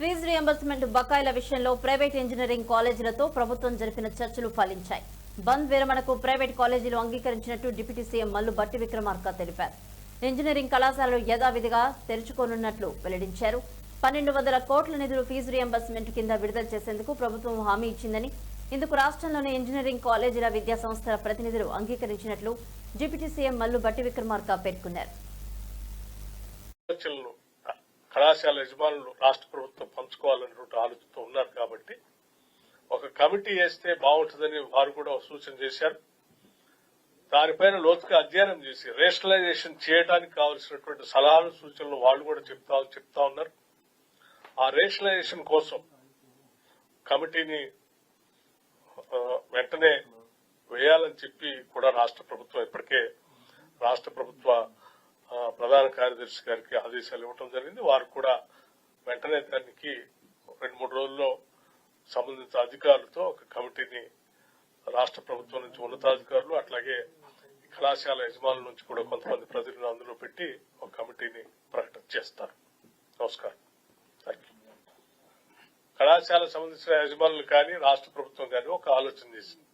Fee reimbursement బకాయిల విషయంలో private engineering కాలేజీలతో ప్రభుత్వం జరిపిన చర్చలు ఫలించాయి. బంద్ విరమణకు ప్రైవేట్ కాలేజీలు అంగీకరించినట్టు డిప్యూటీ సీఎం మల్లు బట్టి విక్రమార్క తెలిపారు. ఇంజనీరింగ్ కళాశాలలు యథావిధిగా తెరుచుకోనున్నట్లు వెల్లడించారు. పన్నెండు వందల కోట్ల నిధులు ఫీజు రియంబర్స్మెంట్ కింద విడుదల చేసేందుకు ప్రభుత్వం హామీ ఇచ్చిందని ఇందుకు రాష్ట్రంలోని ఇంజనీరింగ్ కాలేజీల విద్యా సంస్థల ప్రతినిధులు అంగీకరించినట్లు డిప్యూటీ సీఎం మల్లు బట్టి విక్రమార్క పేర్కొన్నారు. కళాశాల యజమానులు రాష్ట్ర ప్రభుత్వం పంచుకోవాలనేటువంటి ఆలోచనతో ఉన్నారు కాబట్టి ఒక కమిటీ వేస్తే బాగుంటుందని వారు కూడా సూచన చేశారు. దానిపైన లోతుగా అధ్యయనం చేసి రేషనలైజేషన్ చేయడానికి కావలసినటువంటి సలహాలు సూచనలు వాళ్ళు కూడా చెప్తా చెప్తా ఉన్నారు. ఆ రేషనలైజేషన్ కోసం కమిటీని వెంటనే వేయాలని చెప్పి కూడా రాష్ట్ర ప్రభుత్వం ఇప్పటికే రాష్ట్ర ప్రభుత్వ ప్రధాన కార్యదర్శి గారికి ఆదేశాలు ఇవ్వడం జరిగింది. వారు కూడా వెంటనే దానికి రెండు మూడు రోజుల్లో సంబంధిత అధికారులతో ఒక కమిటీని రాష్ట్ర ప్రభుత్వం నుంచి ఉన్నతాధికారులు అట్లాగే కళాశాల యజమానుల నుంచి కూడా కొంతమంది ప్రజలను అందులో పెట్టి ఒక కమిటీని ప్రకటన చేస్తారు. నమస్కారం. థ్యాంక్ యూ కళాశాల సంబంధించిన యజమానులు కానీ రాష్ట్ర ప్రభుత్వం కానీ ఒక ఆలోచన చేసింది.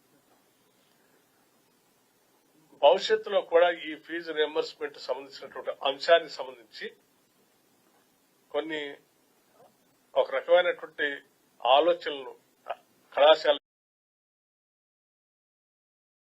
భవిష్యత్తులో కూడా ఈ ఫీజు రియంబర్స్మెంట్ సంబంధించినటువంటి అంశానికి సంబంధించి కొన్ని ఒక రకమైనటువంటి ఆలోచనలు కళాశాల